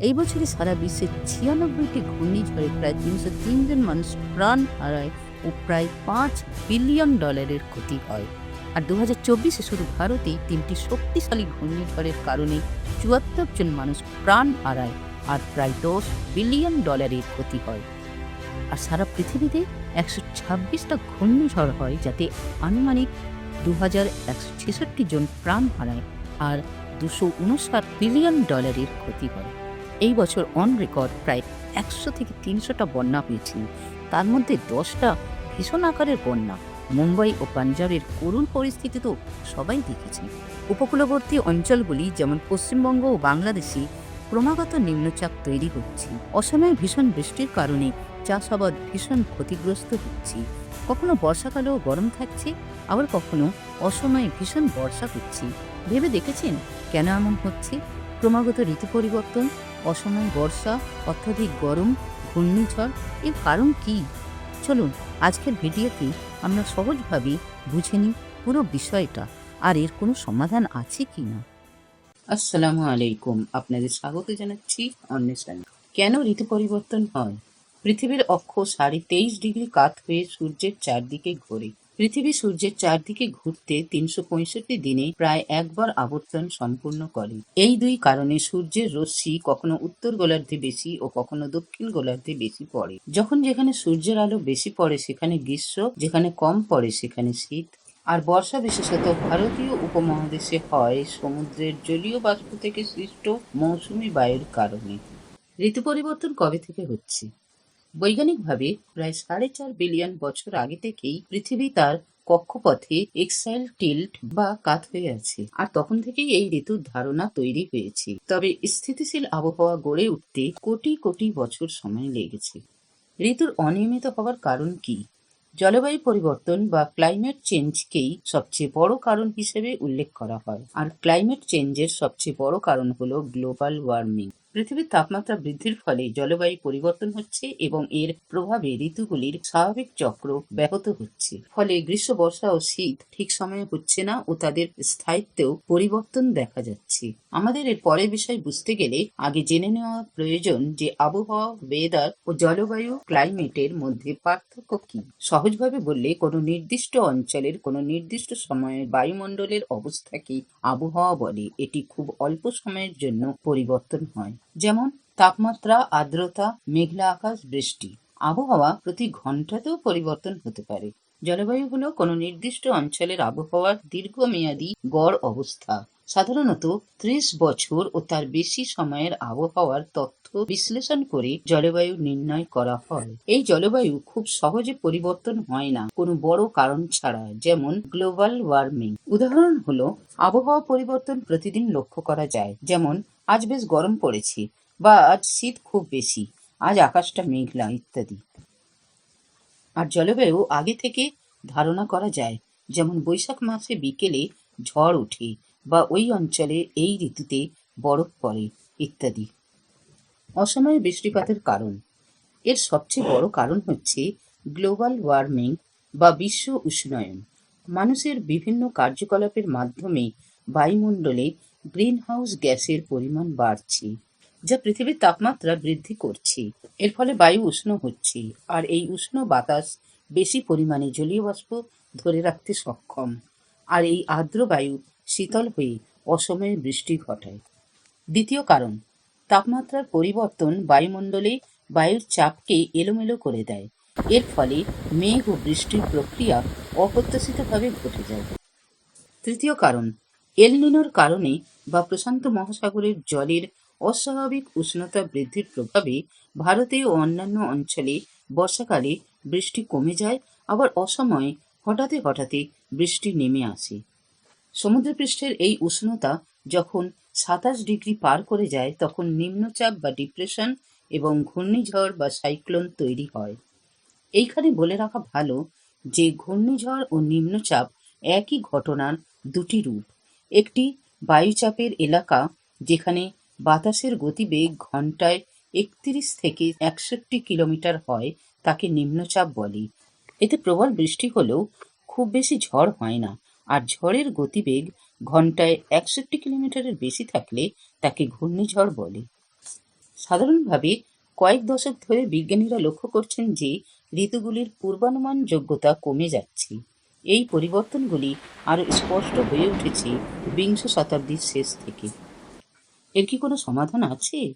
এই বছরে সারা বিশ্বে ছিয়ানব্বইটি ঘূর্ণিঝড়ে প্রায় তিনশো তিনজন মানুষ প্রাণ হারায় ও প্রায় পাঁচ বিলিয়ন ডলারের ক্ষতি হয়। আর দু হাজার চব্বিশে শুধু ভারতেই তিনটি শক্তিশালী ঘূর্ণিঝড়ের কারণে চুয়াত্তর জন মানুষ প্রাণ হারায় আর প্রায় দশ বিলিয়ন ডলারের ক্ষতি হয়। আর সারা পৃথিবীতে একশো ছাব্বিশটা ঘূর্ণিঝড় হয় যাতে আনুমানিক দু হাজার একশো ছেষট্টি জন প্রাণ হারায় আর দুশো উনষাট বিলিয়ন ডলারের ক্ষতি হয়। এই বছর অন রেকর্ড প্রায় একশো থেকে তিনশোটা বন্যা হয়েছে তার মধ্যে দশটা ভীষণ আকারের বন্যা। মুম্বাই ও পাঞ্জাবের করুণ পরিস্থিতি তো সবাই দেখেছে। উপকূলবর্তী অঞ্চলগুলি যেমন পশ্চিমবঙ্গ ও বাংলাদেশে ক্রমাগত নিম্নচাপ তৈরি হচ্ছে। অসময়ে ভীষণ বৃষ্টির কারণে চাষাবাদ ভীষণ ক্ষতিগ্রস্ত হচ্ছে। কখনো বর্ষাকালেও গরম থাকছে, আবার কখনো অসময়ে ভীষণ বর্ষা হচ্ছে। ভেবে দেখেছেন কেন এমন হচ্ছে? ক্রমাগত ঋতু পরিবর্তন অসময়ে বর্ষা, অত্যাধিক গরম, ঘূর্ণিঝড়, এর কারণ কি? চলুন, আজকের ভিডিওতে আমরা সহজভাবে বুঝে নিই পুরো বিষয়টা, আর এর কোনো সমাধান আছে কি না? আসসালামু আলাইকুম, আপনাদের স্বাগত জানাচ্ছি অন্বেষণে। কেন ঋতু পরিবর্তন হয়? পৃথিবীর অক্ষ সাড়ে তেইশ ডিগ্রি কাত হয়ে সূর্যের চারদিকে ঘোরে। পৃথিবী সূর্যের চারদিকে ঘুরতে তিনশো পঁয়ষট্টি দিনে প্রায় একবার আবর্তন সম্পূর্ণ করে। এই দুই কারণে সূর্যের রশ্মি কখনো উত্তর গোলার্ধে বেশি ও কখনো দক্ষিণ গোলার্ধে বেশি পড়ে। যখন যেখানে সূর্যের আলো বেশি পড়ে, সেখানে গ্রীষ্ম, যেখানে কম পড়ে, সেখানে শীত। আর বর্ষা বিশেষত ভারতীয় উপমহাদেশে হয় সমুদ্রের জলীয় বাষ্প থেকে সৃষ্ট মৌসুমি বায়ুর কারণে। ঋতু পরিবর্তন কবে থেকে হচ্ছে? বৈজ্ঞানিকভাবে প্রায় সাড়ে চার বিলিয়ন বছর আগে থেকেই পৃথিবী তার কক্ষপথে এক্সাইল টিল্ট বা কাত হয়ে আছে। আর তখন থেকেই এই ঋতুর ধারণা তৈরি হয়েছে। তবে স্থিতিশীল আবহাওয়া গড়ে উঠতে কোটি কোটি বছর সময় লেগেছে। ঋতুর অনিয়মিত হওয়ার কারণ কি? জলবায়ু পরিবর্তন বা ক্লাইমেট চেঞ্জকেই সবচেয়ে বড় কারণ হিসেবে উল্লেখ করা হয়। আর ক্লাইমেট চেঞ্জের সবচেয়ে বড় কারণ হলো গ্লোবাল ওয়ার্মিং। পৃথিবীর তাপমাত্রা বৃদ্ধির ফলে জলবায়ু পরিবর্তন হচ্ছে এবং এর প্রভাবে ঋতুগুলির স্বাভাবিক চক্র ব্যাহত হচ্ছে। ফলে গ্রীষ্ম, বর্ষা ও শীত ঠিক সময়ে হচ্ছে না ও তাদের স্থায়িত্বেও পরিবর্তন দেখা যাচ্ছে। আমাদের এর পরের বিষয় বুঝতে গেলে আগে জেনে নেওয়া প্রয়োজন যে আবহাওয়া ওয়েদার ও জলবায়ু ক্লাইমেটের মধ্যে পার্থক্য কি? সহজভাবে বললে কোনো নির্দিষ্ট অঞ্চলের কোনো নির্দিষ্ট সময়ে বায়ুমণ্ডলের অবস্থাকে আবহাওয়া বলে এটি খুব অল্প সময়ের জন্য পরিবর্তন হয়। যেমন তাপমাত্রা, আর্দ্রতা, মেঘলা আকাশ, বৃষ্টি। আবহাওয়া প্রতি ঘন্টাতেও পরিবর্তন হতে পারে। জলবায়ু হলো কোনো নির্দিষ্ট অঞ্চলের আবহাওয়ার দীর্ঘমেয়াদী গড় অবস্থা। সাধারণত ত্রিশ বছর ও তার বেশি সময়ের আবহাওয়ার তথ্য বিশ্লেষণ করে জলবায়ু নির্ণয় করা হয়। এই জলবায়ু খুব সহজে পরিবর্তন হয় না। কোনো বড় কারণ ছাড়া, যেমন গ্লোবাল ওয়ার্মিং। উদাহরণ হলো, আবহাওয়া পরিবর্তন প্রতিদিন লক্ষ্য করা যায়। যেমন আজ বেশ গরম পড়েছে, বা আজ শীত খুব বেশি, আজ আকাশটা মেঘলা ইত্যাদি। আর জলবায়ু আগে থেকে ধারণা করা যায়, যেমন বৈশাখ মাসে বিকেলে ঝড় ওঠে, বা ওই অঞ্চলে এই ঋতুতে বরফ পড়ে, ইত্যাদি। অসময়ে বৃষ্টিপাতের কারণ। এর সবচেয়ে বড় কারণ হচ্ছে গ্লোবাল ওয়ার্মিং বা বিশ্ব উষ্ণায়ন। মানুষের বিভিন্ন কার্যকলাপের মাধ্যমে বায়ুমণ্ডলে গ্রিনহাউস গ্যাসের পরিমাণ বাড়ছে, যা পৃথিবীর তাপমাত্রা বৃদ্ধি করছে। এর ফলে বায়ু উষ্ণ হচ্ছে, আর এই উষ্ণ বাতাস বেশি পরিমাণে জলীয় বাষ্প ধরে রাখতে সক্ষম, আর এই আর্দ্র বায়ু শীতল হয়ে অসময়ে বৃষ্টি ঘটায়। দ্বিতীয় কারণ, তাপমাত্রার পরিবর্তন বায়ুমণ্ডলে বায়ুর চাপকে এলোমেলো করে দেয়। এর ফলে মেঘ ও বৃষ্টির প্রক্রিয়া অপ্রত্যাশিতভাবে ঘটে যায়। তৃতীয় কারণ এলনিনোর কারণে বা প্রশান্ত মহাসাগরের জলের অস্বাভাবিক উষ্ণতা বৃদ্ধির প্রভাবে ভারতে ও অন্যান্য অঞ্চলে বর্ষাকালে বৃষ্টি কমে যায়, আবার অসময়ে হঠাৎ হঠাৎ বৃষ্টি নেমে আসে। সমুদ্রপৃষ্ঠের এই উষ্ণতা যখন সাতাশ ডিগ্রি পার করে যায়, তখন নিম্নচাপ বা ডিপ্রেশন এবং ঘূর্ণিঝড় বা সাইক্লোন তৈরি হয়। এইখানে বলে রাখা ভালো যে, ঘূর্ণিঝড় ও নিম্নচাপ একই ঘটনার দুটি রূপ। একটি বায়ুচাপের এলাকা যেখানে বাতাসের গতিবেগ ঘন্টায় একত্রিশ থেকে একষট্টি কিলোমিটার হয় তাকে নিম্নচাপ বলে। এতে প্রবল বৃষ্টি হলেও খুব বেশি ঝড় হয় না, আর ঝড়ের গতিবেগ ঘন্টায় একষট্টি কিলোমিটারের বেশি থাকলে তাকে ঘূর্ণিঝড় বলে। সাধারণভাবে কয়েক দশক ধরে বিজ্ঞানীরা লক্ষ্য করছেন যে ঋতুগুলির পূর্বানুমান যোগ্যতা কমে যাচ্ছে। এই পরিবর্তনগুলি আরও স্পষ্ট হয়ে উঠেছে বিংশ শতাব্দীর শেষ থেকে। এর কি কোনো সমাধান আছে?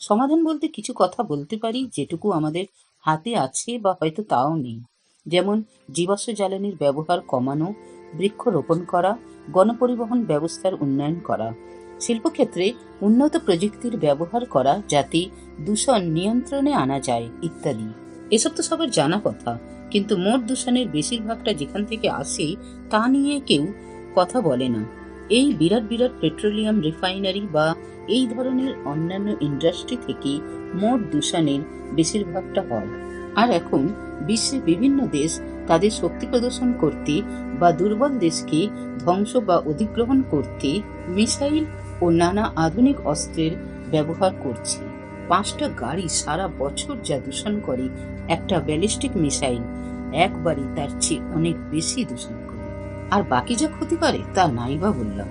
সমাধান বলতে কিছু কথা বলতে পারি যেটুকু আমাদের হাতে আছে বা হয়তো তাও নেই। যেমন জীবাশ্ম জ্বালানির ব্যবহার কমানো, বৃক্ষরোপণ করা, গণপরিবহন ব্যবস্থার উন্নয়ন করা। শিল্পক্ষেত্রে উন্নত প্রযুক্তির ব্যবহার করা যাতে দূষণ নিয়ন্ত্রণে আনা যায় ইত্যাদি। এসব তো সবার জানা কথা। কিন্তু মোট দূষণের বেশিরভাগটা যেখান থেকে আসে, তা নিয়ে কেউ কথা বলে না। এই বিরাট বিরাট পেট্রোলিয়াম রিফাইনারি বা এই ধরনের অন্যান্য ইন্ডাস্ট্রি থেকে মোট দূষণের বেশিরভাগটা হয়। আর এখন বিশ্বের বিভিন্ন দেশ তাদের শক্তি প্রদর্শন করতে বা দুর্বল দেশকে ধ্বংস বা অধিগ্রহণ করতে মিসাইল ও নানা আধুনিক অস্ত্রের ব্যবহার করছে। পাঁচটা গাড়ি সারা বছর যা দূষণ করে একটা ব্যালিস্টিক মিসাইল, একবারই তার চেয়ে অনেক বেশি দূষণ করে। আর বাকি যা ক্ষতি করে তা নাই বা বললাম।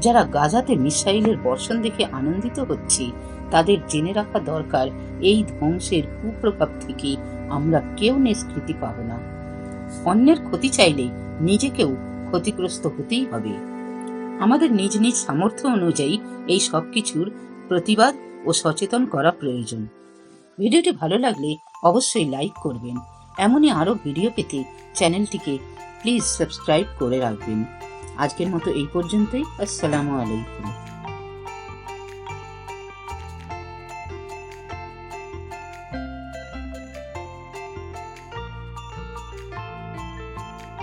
যারা গাজাতে মিসাইলের বর্ষণ দেখে আনন্দিত হচ্ছে, তাদের জেনে রাখা দরকার, এই ধ্বংসের কুপ্রভাব থেকে আমরা কেউ নিষ্কৃতি পাব না। অন্যের ক্ষতি চাইলে নিজেকেও ক্ষতিগ্রস্ত হতেই হবে। আমাদের নিজ নিজ সামর্থ্য অনুযায়ী এই সব কিছুর প্রতিবাদ ও সচেতন করা প্রয়োজন। ভিডিওটি ভালো লাগলে অবশ্যই লাইক করবেন। এমনই আরও ভিডিও পেতে চ্যানেলটিকে প্লিজ সাবস্ক্রাইব করে রাখবেন। আজকের মতো এই পর্যন্তই। আসসালামু আলাইকুম।